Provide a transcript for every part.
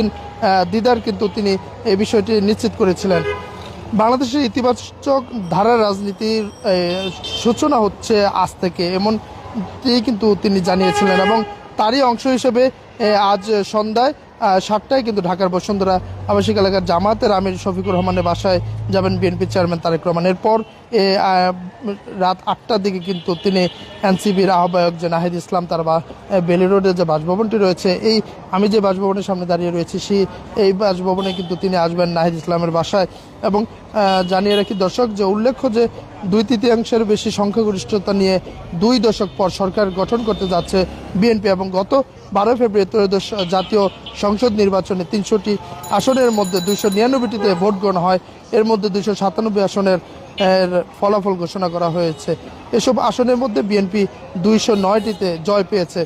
আহ, দিদার কিন্তু তিনি এই বিষয়টি নিশ্চিত করেছিলেন। বাংলাদেশের ইতিবাচক ধারা রাজনীতির সূচনা হচ্ছে আজ থেকে এমন কিন্তু তিনি জানিয়েছিলেন এবং তারই অংশ হিসেবে আজ সন্ধ্যায় সাতটায়, কিন্তু ঢাকার বসুন্ধরা আবাসিক এলাকার জামাতের আমির শফিকুর রহমানের বাসায় যাবেন বিএনপি চেয়ারম্যান তারেক রহমান। এরপর রাত আটটার দিকে কিন্তু তিনি এনসিবির আহ্বায়ক যে নাহিদ ইসলাম, তার বা বেলি রোডের যে বাসভবনটি রয়েছে, এই আমি যে বাসভবনের সামনে দাঁড়িয়ে রয়েছি, সেই, এই বাসভবনে কিন্তু তিনি আসবেন নাহিদ ইসলামের বাসায়। এবং জানিয়ে রাখি দর্শক যে উল্লেখ্য যে দুই তৃতীয়াংশের বেশি সংখ্যাগরিষ্ঠতা নিয়ে দুই দশক পর সরকার গঠন করতে যাচ্ছে বিএনপি এবং গত বারো ফেব্রুয়ারি ত্রয়োদশ জাতীয় সংসদ নির্বাচনে তিনশোটি আসনের মধ্যে দুইশো নিরানব্বইটিতে ভোট গ্রহণ হয়। এর মধ্যে দুইশো সাতানব্বই আসনের ফলাফল ঘোষণা করা হয়েছে। এসব আসনের মধ্যে বিএনপি দুইশো নয়টিতে জয় পেয়েছে।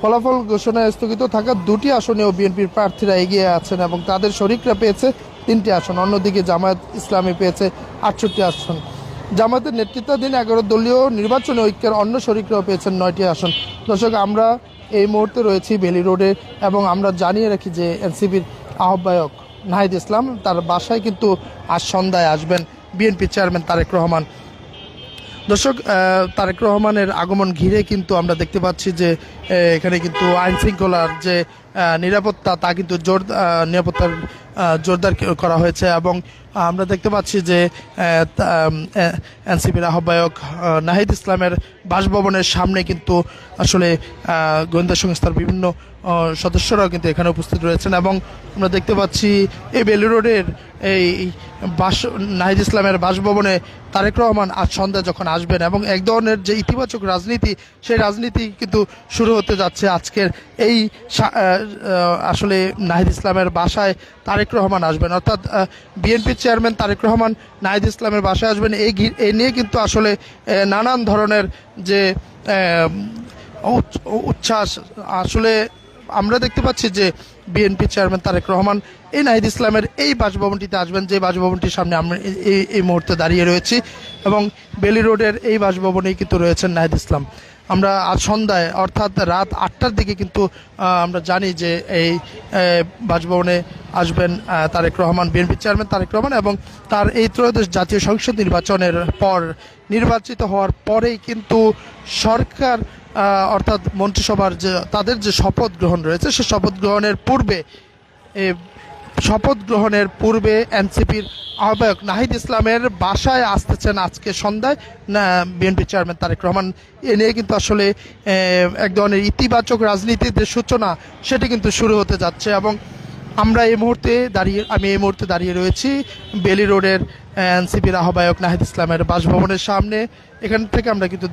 ফলাফল ঘোষণায় স্থগিত থাকা দুটি আসনেও বিএনপির প্রার্থীরা এগিয়ে আছেন এবং তাদের শরিকরা পেয়েছে তিনটি আসন। অন্যদিকে জামায়াত ইসলামী পেয়েছে আটষট্টি আসন। জামায়াতের নেতৃত্বাধীন এগারো দলীয় নির্বাচনে ঐক্যের অন্য শরিকরাও পেয়েছেন নয়টি আসন। দর্শক, আমরা এই মুহূর্তে রয়েছি বেলি রোডে এবং আমরা জানিয়ে রাখি যে এনসিপির আহ্বায়ক নাহিদ ইসলাম তার বাসায় কিন্তু আজ সন্ধ্যায় আসবেন বিএনপি চেয়ারম্যান তারেক রহমান। দর্শক তারেক রহমানের আগমন ঘিরে কিন্তু আমরা দেখতে পাচ্ছি যে এখানে কিন্তু আইনশৃঙ্খলার যে নিরাপত্তা, তা কিন্তু জোর নিরাপত্তার জোরদার করা হয়েছে এবং আমরা দেখতে পাচ্ছি যে এনসিপির আহ্বায়ক নাহিদ ইসলামের বাসভবনের সামনে কিন্তু আসলে গোয়েন্দা সংস্থার বিভিন্ন সদস্যরাও কিন্তু এখানে উপস্থিত রয়েছেন এবং আমরা দেখতে পাচ্ছি এই বেলু রোডের এই বাস, নাহিদ ইসলামের বাসভবনে তারেক রহমান আজ সন্ধ্যা যখন আসবেন এবং এক ধরনের যে ইতিবাচক রাজনীতি, সেই রাজনীতি কিন্তু শুরু হতে যাচ্ছে আজকের এই আসলে নাহিদ ইসলামের বাসায় তারেক রহমান আসবেন। অর্থাৎ বিএনপি চেয়ারম্যান তারেক রহমান নাহিদ ইসলামের বাসায় আসবেন। এই এই নিয়ে কিন্তু আসলে নানান ধরনের যে উচ্ছ্বাস, আসলে আমরা দেখতে পাচ্ছি যে বিএনপি চেয়ারম্যান তারেক রহমান এই নাহিদ ইসলামের এই বাসভবনটিতে আসবেন, যে বাসভবনটির সামনে আমরা এই এই মুহূর্তে দাঁড়িয়ে রয়েছি এবং বেলি রোডের এই বাসভবনেই কিন্তু রয়েছেন নাহিদ ইসলাম। আমরা আজ সন্ধ্যায়, অর্থাৎ রাত আটটার দিকে কিন্তু আমরা জানি যে এই বাসভবনে আসবেন তারেক রহমান, বিএনপি চেয়ারম্যান তারেক রহমান এবং তার এই ত্রয়োদশ জাতীয় সংসদ নির্বাচনের পর, নির্বাচিত হওয়ার পরেই কিন্তু সরকার অর্থাৎ মন্ত্রিসভার যে, তাদের যে শপথ গ্রহণ রয়েছে, সে শপথ গ্রহণের পূর্বে শপথ গ্রহণের পূর্বে এনসিপির আহ্বায়ক নাহিদ ইসলামের বাসায় আসতেছেন আজকে সন্ধ্যায়। বিএনপি চেয়ারম্যান তারেক রহমান এ নিয়ে কিন্তু আসলে এক ধরনের ইতিবাচক রাজনীতির যে সূচনা, সেটি কিন্তু শুরু হতে যাচ্ছে এবং আমরা এই মুহূর্তে দাঁড়িয়ে, আমি এই মুহূর্তে দাঁড়িয়ে রয়েছি বেলি রোডের এনসিপির আহ্বায়ক নাহিদ ইসলামের বাসভবনের সামনে। এখান থেকে আমরা কিন্তু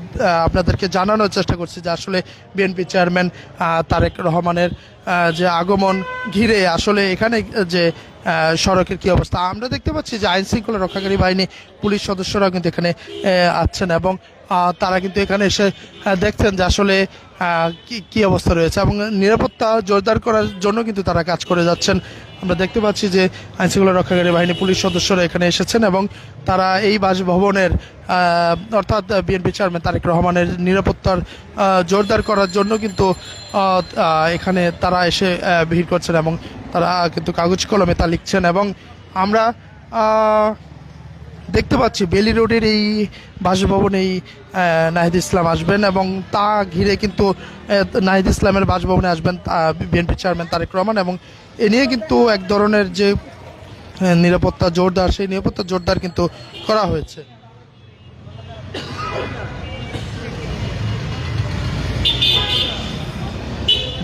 আপনাদেরকে জানানোর চেষ্টা করছি যে আসলে বিএনপি চেয়ারম্যান তারেক রহমানের যে আগমন ঘিরে আসলে এখানে যে সড়কের কি অবস্থা। আমরা দেখতে পাচ্ছি যে আইন শৃঙ্খলা রক্ষাকারী বাহিনী, পুলিশ সদস্যরা কিন্তু এখানে আছেন এবং তারা কিন্তু এখানে এসে দেখছেন যে আসলে কি কি অবস্থা রয়েছে? এবং নিরাপত্তা জোরদার করার জন্য কিন্তু তারা কাজ করে যাচ্ছেন। আমরা দেখতে পাচ্ছি যে আইনশৃঙ্খলা রক্ষাকারী বাহিনী পুলিশ সদস্যরা এখানে এসেছেন এবং তারা এই বাসভবনের অর্থাৎ বিএনপি চেয়ারম্যান তারেক রহমানের নিরাপত্তার জোরদার করার জন্য কিন্তু এখানে তারা এসে ভিড় করছেন এবং তারা কিন্তু কাগজ কলমে তা লিখছেন এবং আমরা দেখতে পাচ্ছি, বেলি রোডের এই বাসভবনেই নাহিদ ইসলাম আসবেন এবং তা ঘিরে কিন্তু নাহিদ ইসলামের বাসভবনে আসবেন বিএনপি চেয়ারম্যান তারেক রহমান এবং এ নিয়ে কিন্তু এক ধরনের যে নিরাপত্তা জোরদার, সেই নিরাপত্তা জোরদার কিন্তু করা হয়েছে।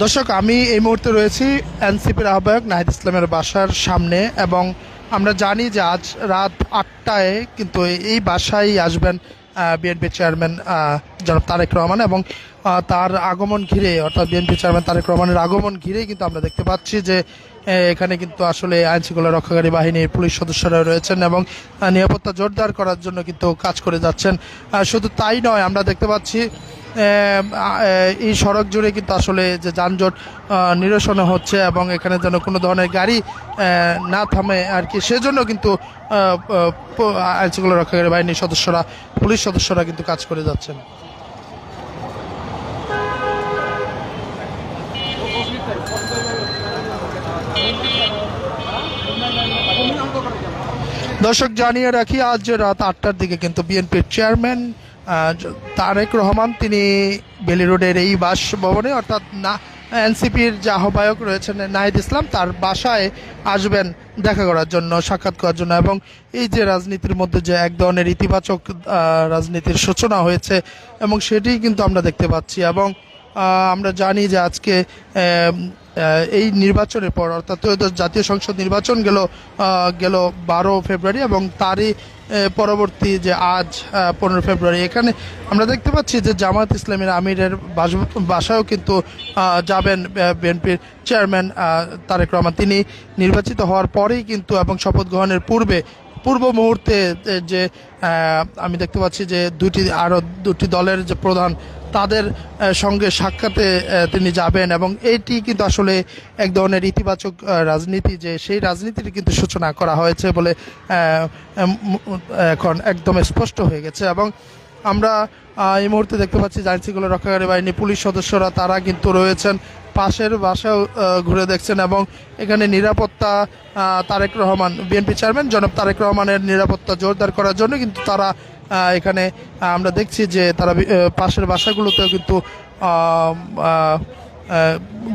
দর্শক, আমি এই মুহূর্তে রয়েছি এনসিপির আহ্বায়ক নাহিদ ইসলামের বাসার সামনে এবং আমরা জানি যে আজ রাত আটটায় কিন্তু এই বাসায় আসবেন বিএনপি চেয়ারম্যান জনাব তারেক রহমান এবং তার আগমন ঘিরে, অর্থাৎ বিএনপি চেয়ারম্যান তারেক রহমানের আগমন ঘিরেই কিন্তু আমরা দেখতে পাচ্ছি যে এখানে কিন্তু আসলে আইনশৃঙ্খলা রক্ষাকারী বাহিনীর পুলিশ সদস্যরা রয়েছেন এবং নিরাপত্তা জোরদার করার জন্য কিন্তু কাজ করে যাচ্ছেন। শুধু তাই নয়, আমরা দেখতে পাচ্ছি এই সড়ক জুড়ে কিন্তু আসলে যে যানজট নিরসনে হচ্ছে এবং এখানে যেন কোনো ধরনের গাড়ি না থামে আর কি। সেজন্য কিন্তু আইনশৃঙ্খলা রক্ষাকারী বাহিনীর সদস্যরা, পুলিশ সদস্যরা কিন্তু কাজ করে যাচ্ছেন। দর্শক, জানিয়ে রাখি, আজ রাত আটটার দিকে কিন্তু বিএনপির চেয়ারম্যান তারেক রহমান, তিনি বেলি রোডের এই বাসভবনে, অর্থাৎ না, এনসিপির যে আহ্বায়ক রয়েছেন নাহিদ ইসলাম, তার বাসায় আসবেন দেখা করার জন্য, সাক্ষাৎ করার জন্য। এবং এই যে রাজনীতির মধ্যে যে এক ধরনের ইতিবাচক রাজনীতির সূচনা হয়েছে, এবং সেটি কিন্তু আমরা দেখতে পাচ্ছি। এবং আমরা জানি যে আজকে এই নির্বাচনের পর, অর্থাৎ জাতীয় সংসদ নির্বাচন গেল গেল বারো ফেব্রুয়ারি, এবং তারই পরবর্তী যে আজ পনেরো ফেব্রুয়ারি, এখানে আমরা দেখতে পাচ্ছি যে জামাত ইসলামের আমিরের বাস- বাসায়ও কিন্তু যাবেন বিএনপির চেয়ারম্যান তারেক রহমান। তিনি নির্বাচিত হওয়ার পরেই কিন্তু এবং শপথ গ্রহণের পূর্বে, পূর্ব মুহূর্তে যে আমি দেখতে পাচ্ছি যে দুটি আরও দুটি দলের যে প্রধান তাদের সঙ্গে সাক্ষাতে তিনি যাবেন এবং এটি কিন্তু আসলে এক ধরনের ইতিবাচক রাজনীতি যে সেই রাজনীতির কিন্তু সূচনা করা হয়েছে বলে এখন একদম স্পষ্ট হয়ে গেছে এবং আমরা এই মুহূর্তে দেখতে পাচ্ছি আইনশৃঙ্খলা রক্ষাকারী বাহিনী, পুলিশ সদস্যরা তারা কিন্তু রয়েছেন। পাশের বাসাও ঘুরে দেখছেন এবং এখানে নিরাপত্তা তারেক রহমান, বিএনপি চেয়ারম্যান জনাব তারেক রহমানের নিরাপত্তা জোরদার করার জন্য কিন্তু তারা এখানে আমরা দেখছি যে তারা পাশের বাসাগুলোতেও কিন্তু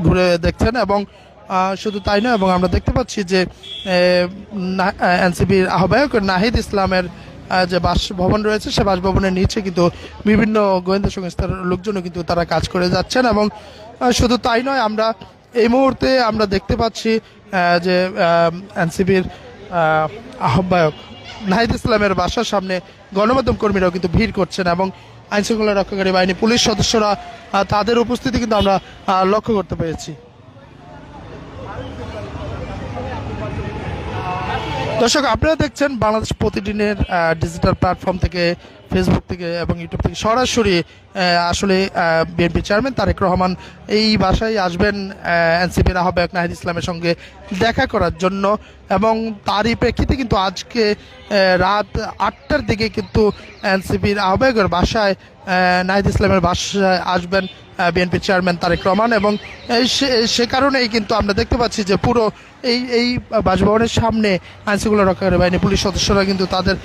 ঘুরে দেখছেন এবং শুধু তাই নয়, এবং আমরা দেখতে পাচ্ছি যে এনসিপির আহ্বায়ক নাহিদ ইসলামের যে বাসভবন রয়েছে, সে বাসভবনের নিচে কিন্তু বিভিন্ন গোয়েন্দা সংস্থার লোকজনও কিন্তু তারা কাজ করে যাচ্ছেন এবং শুধু তাই নয়, আমরা এই মুহূর্তে আমরা দেখতে পাচ্ছি যে এনসিপির আহ্বায়ক নাহিদ ইসলামের বাসার সামনে গণমাধ্যম কর্মীরাও কিন্তু ভিড় করছেন এবং আইন শৃঙ্খলা রক্ষাকারী বাহিনী পুলিশ সদস্যরা তাদের উপস্থিতি কিন্তু আমরা লক্ষ্য করতে পেরেছি। দর্শক, আপনারা দেখছেন বাংলাদেশ প্রতিদিনের ডিজিটাল প্ল্যাটফর্ম থেকে ফেসবুক থেকে এবং ইউটিউব থেকে সরাসরি আসলে বিএনপি চেয়ারম্যান তারেক রহমান এই বাসায় আসবেন এনসিপির আহ্বায়ক নাহিদ ইসলামের সঙ্গে দেখা করার জন্য এবং তারই প্রেক্ষিতে কিন্তু আজকে রাত আটটার দিকে কিন্তু এনসিপির আহ্বায়কের বাসায় নাহিদ ইসলামের বাসায় আসবেন বিএনপি চেয়ারম্যান তারেক রহমান এবং সে- কারণেই কিন্তু আমরা দেখতে পাচ্ছি যে পুরো এই এই বাসভবনের সামনে আইনশৃঙ্খলা রক্ষাকারী বাহিনী, পুলিশ সদস্যরা কিন্তু তাদের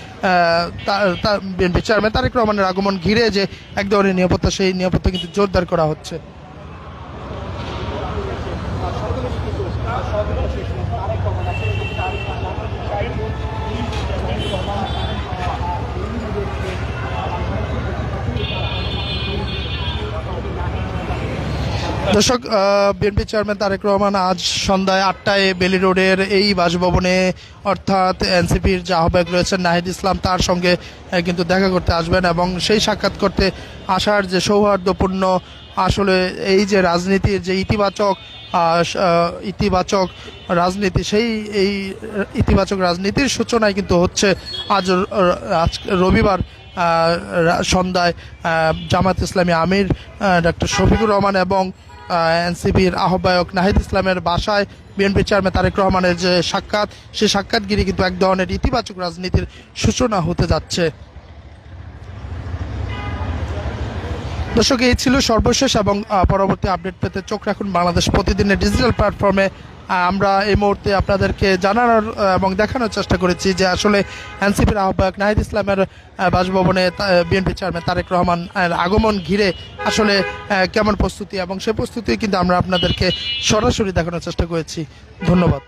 বিএনপি চেয়ারম্যান তারেক রহমানের আগমন ঘিরে যে এক ধরনের নিরাপত্তা, সেই নিরাপত্তা কিন্তু জোরদার করা হচ্ছে। দর্শক বিএনপি চেয়ারম্যান তারেক রহমান আজ সন্ধ্যায় আটটায় বেলি রোডের এই বাসভবনে, অর্থাৎ এনসিপির যে আহ্বায়ক রয়েছেন নাহিদ ইসলাম, তার সঙ্গে কিন্তু দেখা করতে আসবেন এবং সেই সাক্ষাৎ করতে আসার যে সৌহার্দ্যপূর্ণ আসলে এই যে রাজনীতির যে ইতিবাচক ইতিবাচক রাজনীতি, সেই এই ইতিবাচক রাজনীতির সূচনায় কিন্তু হচ্ছে আজ রবিবার সন্ধ্যায় জামাত ইসলামী আমির ডক্টর শফিকুর রহমান এবং এনসিপির আহ্বায়ক নাহিদ ইসলামের বাসায় বিএনপি চেয়ারম্যান তারেক রহমানের যে সাক্ষাৎ, সেই সাক্ষাৎগিরি কিন্তু এক ধরনের ইতিবাচক রাজনীতির সূচনা হতে যাচ্ছে। দর্শক, এই ছিল সর্বশেষ এবং পরবর্তী আপডেট পেতে চোখ রাখুন বাংলাদেশ প্রতিদিনের ডিজিটাল প্ল্যাটফর্মে। আমরা এই মুহূর্তে আপনাদেরকে জানানোর এবং দেখানোর চেষ্টা করেছি যে আসলে এনসিপির আহ্বায়ক নাহিদ ইসলামের বাসভবনে বিএনপি চেয়ারম্যান তারেক রহমান আগমন ঘিরে আসলে কেমন প্রস্তুতি, এবং সে প্রস্তুতি কিন্তু আমরা আপনাদেরকে সরাসরি দেখানোর চেষ্টা করেছি। ধন্যবাদ।